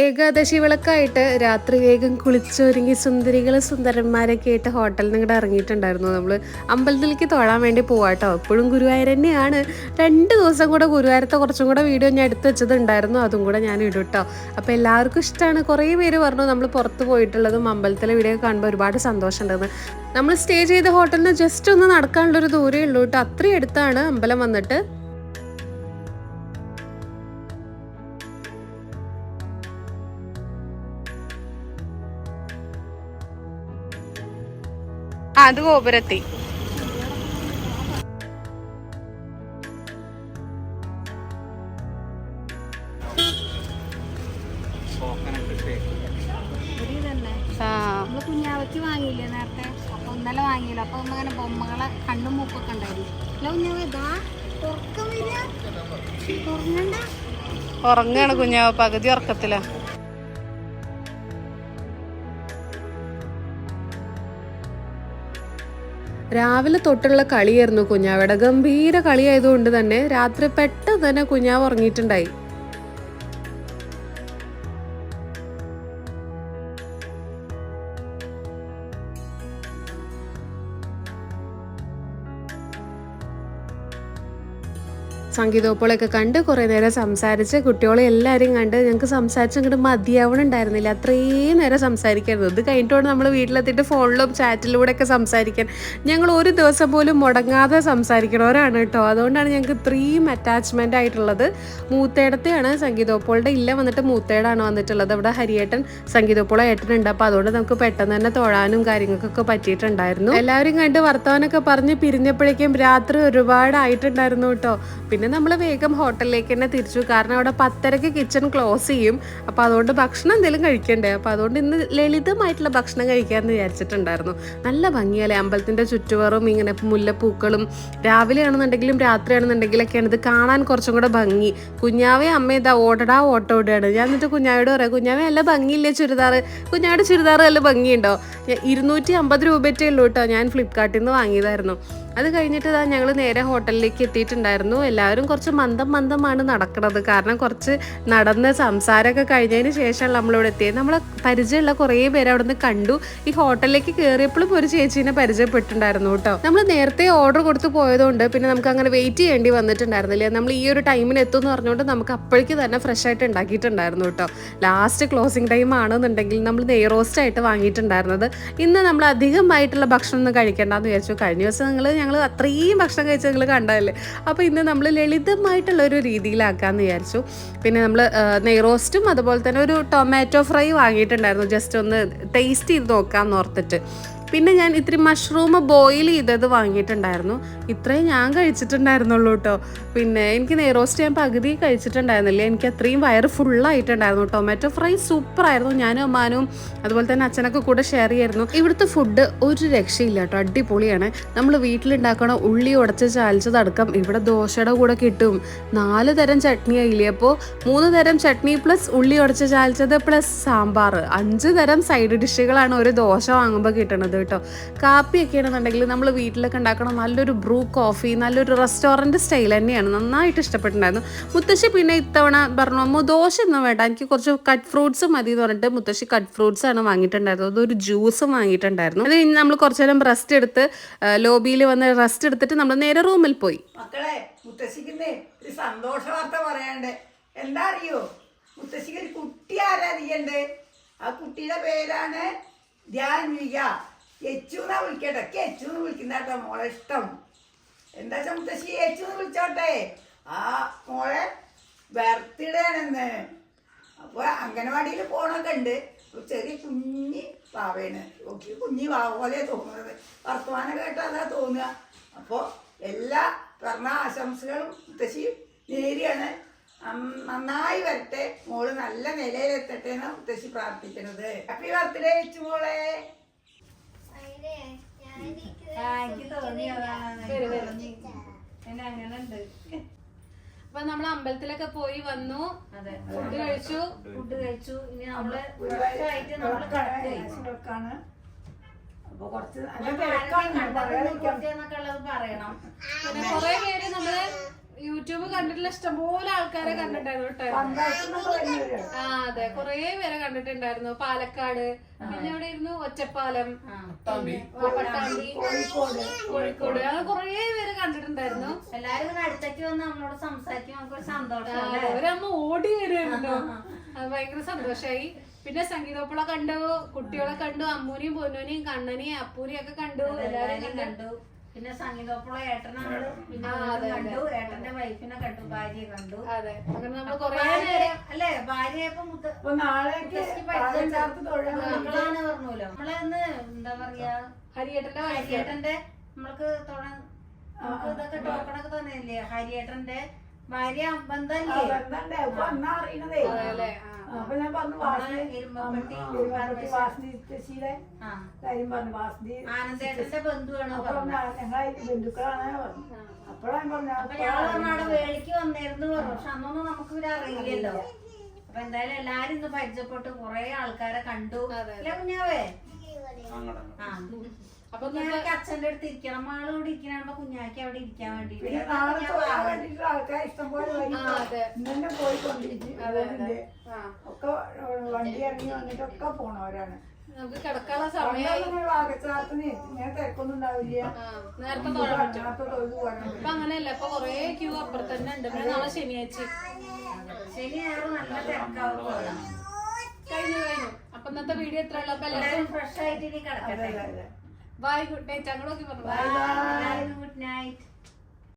ഏകാദശി വിളക്കായിട്ട് രാത്രി വേഗം കുളിച്ചൊരുങ്ങി സുന്ദരികൾ സുന്ദരന്മാരൊക്കെ ആയിട്ട് ഹോട്ടലിൽ നിന്ന് ഇങ്ങോട്ട് ഇറങ്ങിയിട്ടുണ്ടായിരുന്നു. നമ്മൾ അമ്പലത്തിലേക്ക് തൊഴാൻ വേണ്ടി പോവാട്ടോ. എപ്പോഴും ഗുരുവായൂർ തന്നെയാണ്. രണ്ട് ദിവസം കൂടെ ഗുരുവായൂരത്തെ കുറച്ചും കൂടെ വീഡിയോ ഞാൻ എടുത്ത് വെച്ചതുണ്ടായിരുന്നു. അതും കൂടെ ഞാൻ ഇടും കേട്ടോ അപ്പോൾ എല്ലാവർക്കും ഇഷ്ടമാണ് കുറേ പേര് പറഞ്ഞു നമ്മൾ പുറത്ത് പോയിട്ടുള്ളതും അമ്പലത്തിലെ വീഡിയോ കാണുമ്പോൾ ഒരുപാട് സന്തോഷമുണ്ടെന്ന്. നമ്മൾ സ്റ്റേ ചെയ്ത ഹോട്ടലിൽ നിന്ന് ജസ്റ്റ് ഒന്ന് നടക്കാനുള്ളൊരു ദൂരമേ ഉള്ളൂ കേട്ടോ അത്രയും അടുത്താണ് അമ്പലം വന്നിട്ട്. അത് ഗോപുരത്തി. കുഞ്ഞാവയ്ക്ക് വാങ്ങിയില്ലേ നേരത്തെ? അപ്പൊ ഇന്നലെ വാങ്ങിയില്ല. അപ്പൊ നമ്മ അങ്ങനെ ബൊമ്മകളെ കണ്ണും മൂക്കൊക്കെ ഉണ്ടായിരുന്നു. അല്ല കുഞ്ഞാവ ഇതാ ഉറക്കം വരിക. ഉറങ്ങണ്ട. ഉറങ്ങാണ് കുഞ്ഞാവ്. പകുതി ഉറക്കത്തില. രാവിലെ തൊട്ടുള്ള കളിയായിരുന്നു കുഞ്ഞാവയുടെ. ഗംഭീര കളിയായതുകൊണ്ട് തന്നെ രാത്രി പെട്ടെന്ന് തന്നെ കുഞ്ഞാവ് ഉറങ്ങിയിട്ടുണ്ടായി. സംഗീതോപ്പോളൊക്കെ കണ്ട് കുറേ നേരം സംസാരിച്ച് കുട്ടികളെ എല്ലാവരെയും കണ്ട് ഞങ്ങൾക്ക് സംസാരിച്ച് അങ്ങോട്ട് മതിയാവണുണ്ടായിരുന്നില്ല. അത്രയും നേരം സംസാരിക്കായിരുന്നു. ഇത് കഴിഞ്ഞിട്ടോടെ നമ്മൾ വീട്ടിലെത്തിയിട്ട് ഫോണിലും ചാറ്റിലൂടെ ഒക്കെ സംസാരിക്കാൻ. ഞങ്ങൾ ഒരു ദിവസം പോലും മുടങ്ങാതെ സംസാരിക്കണവരാണ് കേട്ടോ. അതുകൊണ്ടാണ് ഞങ്ങൾക്ക് ഇത്രയും അറ്റാച്ച്മെന്റ് ആയിട്ടുള്ളത്. മൂത്തേടത്തെയാണ് സംഗീതോപ്പോളുടെ ഇല്ല വന്നിട്ട് മൂത്തേടാണ് വന്നിട്ടുള്ളത്. അവിടെ ഹരിയേട്ടൻ സംഗീതോപ്പോള ഏട്ടനുണ്ട് അപ്പോൾ അതുകൊണ്ട് നമുക്ക് പെട്ടെന്ന് തന്നെ തൊഴാനും കാര്യങ്ങൾക്കൊക്കെ പറ്റിയിട്ടുണ്ടായിരുന്നു. എല്ലാവരും കണ്ട് വർത്തമാനമൊക്കെ പറഞ്ഞ് പിരിഞ്ഞപ്പോഴേക്കും രാത്രി ഒരുപാടായിട്ടുണ്ടായിരുന്നു കേട്ടോ. പിന്നെ നമ്മൾ വേഗം ഹോട്ടലിലേക്ക് തന്നെ തിരിച്ചു. കാരണം അവിടെ പത്തരക്ക് കിച്ചൺ ക്ലോസ് ചെയ്യും. അപ്പോൾ അതുകൊണ്ട് ഭക്ഷണം എന്തെങ്കിലും കഴിക്കണ്ടേ? അപ്പോൾ അതുകൊണ്ട് ഇന്ന് ലളിതമായിട്ടുള്ള ഭക്ഷണം കഴിക്കാമെന്ന് വിചാരിച്ചിട്ടുണ്ടായിരുന്നു. നല്ല ഭംഗിയല്ലേ? അമ്പലത്തിന്റെ ചുറ്റുവറും ഇങ്ങനെ മുല്ലപ്പൂക്കളും രാവിലെ ആണെന്നുണ്ടെങ്കിലും രാത്രിയാണെന്നുണ്ടെങ്കിലൊക്കെയാണ്. ഇത് കാണാൻ കുറച്ചും കൂടെ ഭംഗി. കുഞ്ഞാവെ അമ്മ ഇതാ ഓടടാ ഓട്ടോ ഓടുകയാണ് ഞാൻ എന്നിട്ട് കുഞ്ഞാവയോട് പറയാം കുഞ്ഞാവേ നല്ല ഭംഗിയില്ലേ ചുരിദാർ കുഞ്ഞാവിടെ ചുരിദാർ നല്ല ഭംഗിയുണ്ടോ? ഇരുന്നൂറ്റി അമ്പത് രൂപയറ്റേ ഉള്ളൂ കേട്ടോ. ഞാൻ ഫ്ലിപ്കാർട്ടിൽ നിന്ന് വാങ്ങിയതായിരുന്നു. അത് കഴിഞ്ഞിട്ട് ഞങ്ങൾ നേരെ ഹോട്ടലിലേക്ക് എത്തിയിട്ടുണ്ടായിരുന്നു. എല്ലാവരും കുറച്ച് മന്ദം മന്ദമാണ് നടക്കുന്നത് കാരണം കുറച്ച് നടന്ന് സംസാരമൊക്കെ കഴിഞ്ഞതിന് ശേഷമാണ് നമ്മളിവിടെ എത്തിയത്. നമ്മളെ പരിചയമുള്ള കുറേ പേര് അവിടെ നിന്ന് കണ്ടു. ഈ ഹോട്ടലിലേക്ക് കയറിയപ്പോഴും ഒരു ചേച്ചീനെ പരിചയപ്പെട്ടിട്ടുണ്ടായിരുന്നു കേട്ടോ. നമ്മൾ നേരത്തെ ഓർഡർ കൊടുത്ത് പോയതുകൊണ്ട് പിന്നെ നമുക്ക് അങ്ങനെ വെയിറ്റ് ചെയ്യേണ്ടി വന്നിട്ടുണ്ടായിരുന്നില്ല. നമ്മൾ ഈ ഒരു ടൈമിന് എത്തും എന്ന് പറഞ്ഞുകൊണ്ട് നമുക്ക് അപ്പോഴേക്ക് തന്നെ ഫ്രഷ് ആയിട്ട് ഉണ്ടാക്കിയിട്ടുണ്ടായിരുന്നു കേട്ടോ. ലാസ്റ്റ് ക്ലോസിംഗ് ടൈം ആണെന്നുണ്ടെങ്കിൽ നമ്മൾ നെയ് റോസ്റ്റ് ആയിട്ട് വാങ്ങിയിട്ടുണ്ടായിരുന്നത്. ഇന്ന് നമ്മൾ അധികമായിട്ടുള്ള ഭക്ഷണം ഒന്നും കഴിക്കേണ്ടെന്ന് വിചാരിച്ചു. കഴിഞ്ഞ ദിവസം നിങ്ങൾ ഞങ്ങൾ അത്രയും ഭക്ഷണം കഴിച്ച് നിങ്ങൾ കണ്ടതല്ലേ? അപ്പോൾ ഇന്ന് നമ്മൾ ലളിതമായിട്ടുള്ള ഒരു രീതിയിലാക്കാമെന്ന് വിചാരിച്ചു. പിന്നെ നമ്മൾ നെയ്റോസ്റ്റും അതുപോലെ തന്നെ ഒരു ടൊമാറ്റോ ഫ്രൈ വാങ്ങിയിട്ടുണ്ടായിരുന്നു. ജസ്റ്റ് ഒന്ന് ടേസ്റ്റ് ചെയ്ത് നോക്കാമെന്ന് ഓർത്തിട്ട്. പിന്നെ ഞാൻ ഇത്തിരി മഷ്റൂം ബോയിൽ ചെയ്തത് വാങ്ങിയിട്ടുണ്ടായിരുന്നു. ഇത്രയും ഞാൻ കഴിച്ചിട്ടുണ്ടായിരുന്നുള്ളൂ കേട്ടോ. പിന്നെ എനിക്ക് നെയ്റോസ്റ്റ് ഞാൻ പകുതി കഴിച്ചിട്ടുണ്ടായിരുന്നില്ല. എനിക്ക് അത്രയും വയറ് ഫുള്ളായിട്ടുണ്ടായിരുന്നു ടൊമാറ്റോ ഫ്രൈ സൂപ്പറായിരുന്നു ഞാനും അമ്മാനും അതുപോലെ തന്നെ അച്ഛനൊക്കെ കൂടെ ഷെയർ ചെയ്യായിരുന്നു. ഇവിടുത്തെ ഫുഡ് ഒരു രക്ഷയില്ല കേട്ടോ. അടിപൊളിയാണ്. നമ്മൾ വീട്ടിലുണ്ടാക്കണ ഉള്ളി ഉടച്ച് ചാലിച്ചതടക്കം ഇവിടെ ദോശയുടെ കൂടെ കിട്ടും. നാല് തരം ചട്നി ആയില്ലേ അപ്പോൾ മൂന്ന് തരം ചട്നി പ്ലസ് ഉള്ളി ഉടച്ച് ചാലിച്ചത് പ്ലസ് സാമ്പാർ അഞ്ച് തരം സൈഡ് ഡിഷുകളാണ് ഒരു ദോശ വാങ്ങുമ്പോൾ കിട്ടണത് കേട്ടോ. കാപ്പിയൊക്കെ ആണെന്നുണ്ടെങ്കിൽ നമ്മൾ വീട്ടിലൊക്കെ ഉണ്ടാക്കണ നല്ലൊരു ബ്രൂ കോഫി നല്ലൊരു റെസ്റ്റോറന്റ് സ്റ്റൈൽ തന്നെയാണ്. നന്നായിട്ട് ഇഷ്ടപ്പെട്ടിട്ടുണ്ടായിരുന്നു. മുത്തശ്ശി പിന്നെ ഇത്തവണ പറഞ്ഞു അമ്മ ദോശ ഒന്നും വേണ്ട. എനിക്ക് കുറച്ച് കട്ട് ഫ്രൂട്ട്സ് മതി എന്ന് പറഞ്ഞിട്ട് മുത്തശ്ശി കട്ട് ഫ്രൂട്ട്സ് ആണ് വാങ്ങിയിട്ടുണ്ടായിരുന്നത്. അതൊരു ജ്യൂസും വാങ്ങിയിട്ടുണ്ടായിരുന്നു. അത് കഴിഞ്ഞ് നമ്മൾ കുറച്ച് നേരം റെസ്റ്റ് എടുത്ത് ലോബിയിൽ വന്ന് റെസ്റ്റ് എടുത്തിട്ട് നമ്മൾ നേരെ റൂമിൽ പോയി. എന്താ അറിയോ? മുത്തശ്ശിക്ക് ഒരു കുട്ടി ആരാധിക്കണ്ട് ആ കുട്ടിയുടെ പേരാണ് ധ്യാൻവിക. എന്നാ വിളിക്കട്ടെ. യച്ചു എന്ന് വിളിക്കുന്ന കേട്ടോ മോളെ ഇഷ്ടം. എന്താ ചമുത്തശ്ശി മുത്തശ്ശി വിളിച്ചോട്ടെ. ആ മോളെ ബർത്ത്ഡേ അപ്പൊ അംഗനവാടിയിൽ പോണൊക്കെ ഉണ്ട്. ചെറിയ കുഞ്ഞി പാവേണ് ഓക്കെ കുഞ്ഞി പാവ പോലെ തോന്നുന്നത്. വർത്തമാനം കേട്ടാ അതാ തോന്നുക. അപ്പോൾ എല്ലാ പറഞ്ഞ ആശംസകളും മുത്തശ്ശി നേരിയാണ്. നന്നായി വരട്ടെ. മോൾ നല്ല നിലയിലെത്തട്ടെ എന്നാണ് മുത്തശ്ശി പ്രാർത്ഥിക്കുന്നത് ഹാപ്പി ബർത്ത്ഡേ മോളെ. അപ്പൊ നമ്മൾ അമ്പലത്തിലൊക്കെ പോയി വന്നു. ഫുഡ് കഴിച്ചു. ഫുഡ് കഴിച്ചു. ഇനി നമ്മൾ ആയിട്ട് നമ്മൾ കിടക്കുകയും ാണ് അപ്പൊ കുറച്ച് നല്ല എന്നൊക്കെ തിരക്കാണ്. പറയാതിരിക്കാൻ ഉള്ളത് പറയണം. പിന്നെ കുറെ പേര് നമ്മൾ യൂട്യൂബ് കണ്ടിട്ടുള്ള ഇഷ്ടംപോലെ ആൾക്കാരെ കണ്ടിട്ടുണ്ടായിരുന്നു കേട്ടോ. ആ അതെ. കൊറേ പേരെ കണ്ടിട്ടുണ്ടായിരുന്നു. പാലക്കാട്. പിന്നെ എവിടെ ഇരുന്നു ഒറ്റപ്പാലം. പട്ടാമ്പി. കോഴിക്കോട്. അങ്ങനെ കൊറേ പേര് കണ്ടിട്ടുണ്ടായിരുന്നു. എല്ലാരും ഇങ്ങനെ അടുത്തേക്ക് വന്ന് നമ്മളോട് സംസാരിക്കും നമുക്കൊരു സന്തോഷം അവരമ്മ ഓടി വരുമായിരുന്നു അത് ഭയങ്കര സന്തോഷായി. പിന്നെ സംഗീതോപ്പളെ കണ്ടു. കുട്ടികളെ കണ്ടു. അമ്മൂനെയും പൊന്നൂനെയും കണ്ണനെയും അപ്പൂനെയും ഒക്കെ കണ്ടു. എല്ലാരും എല്ലാരും കണ്ടു. പിന്നെ സംഗീതോപ്പളെ ഏട്ടനാണ് കണ്ടു. വൈഫിനെ കണ്ടു ഭാര്യയെ കണ്ടു. അതെ. അങ്ങനെ നമ്മൾ കുറേ ഭാര്യ അല്ലേ തൊഴാൻ മക്കളാണ് പറഞ്ഞല്ലോ നമ്മളന്ന് എന്താ പറയാ? ഹരിയേട്ടന്റെ ഹരിയേട്ടന്റെ നമ്മൾക്ക് തൊട- നമുക്ക് ഇതൊക്കെ ടോക്കണൊക്കെ തന്നെയല്ലേ? ഹരിയേട്ടന്റെ ഭാര്യ അന്നാ അറിയണതേ. അപ്പൊ ഞാൻ പറഞ്ഞു വാസന ഇരുമ്പപ്പെട്ടി ഇരുമ്പപ്പെട്ടി വാസന ചേച്ചിയുടെ ആ. കാര്യം പറഞ്ഞു വാസന ആനന്ദേട്ടന്റെ ബന്ധുവാണ് അപ്പൊ ഞങ്ങൾ ബന്ധുക്കളാണ് പറഞ്ഞു. അപ്പോഴാണ് പറഞ്ഞു അപ്പൊ ഞങ്ങൾ പറഞ്ഞു വേളിക്ക് വന്നിരുന്നു പക്ഷെ അന്നൊന്നും നമുക്ക് ഇവരെ അറിയില്ലല്ലോ. അപ്പൊ എന്തായാലും എല്ലാരും ഇന്ന് പരിചയപ്പെട്ട് കൊറേ ആൾക്കാരെ കണ്ടു. അല്ലെ കുഞ്ഞാവേ? ആ അപ്പൊ കുഞ്ഞാക്ക് അച്ഛന്റെ അടുത്ത് ഇരിക്കണം. ആൾ ഇവിടെ ഇരിക്കണ. കുഞ്ഞാക്ക് അവിടെ ഇരിക്കാൻ വേണ്ടിട്ട് ആൾക്കാർ ഇഷ്ടംപോലെ. ഇന്നെ പോയിക്കൊണ്ടിരിക്കും. ഒക്കെ വണ്ടി ഇറങ്ങി വന്നിട്ടൊക്കെ പോണവരാണ്. നമുക്ക് കിടക്കാനുള്ള സമയം തിരക്കൊന്നും ഉണ്ടാവില്ല നേരത്തെ പറ്റും. ഇപ്പൊ അങ്ങനെയല്ല. ഇപ്പൊ കൊറേ ക്യൂ അപ്പുറത്ത് തന്നെ ഉണ്ട്. പിന്നെ നാളെ ശനിയാഴ്ച. ശനിയാഴ്ച നല്ല തിരക്കാവും കഴിഞ്ഞു കഴിഞ്ഞു. അപ്പൊ ഇന്നത്തെ വീഡിയോ എത്ര ഉള്ളു. അപ്പൊ എല്ലാവരും ഫ്രഷ് ആയിട്ട് ഇനി കിടക്കട്ടെ. బాయ్ గుడ్ నైట్ చంగడోకి బాయ్ బాయ్ గుడ్ నైట్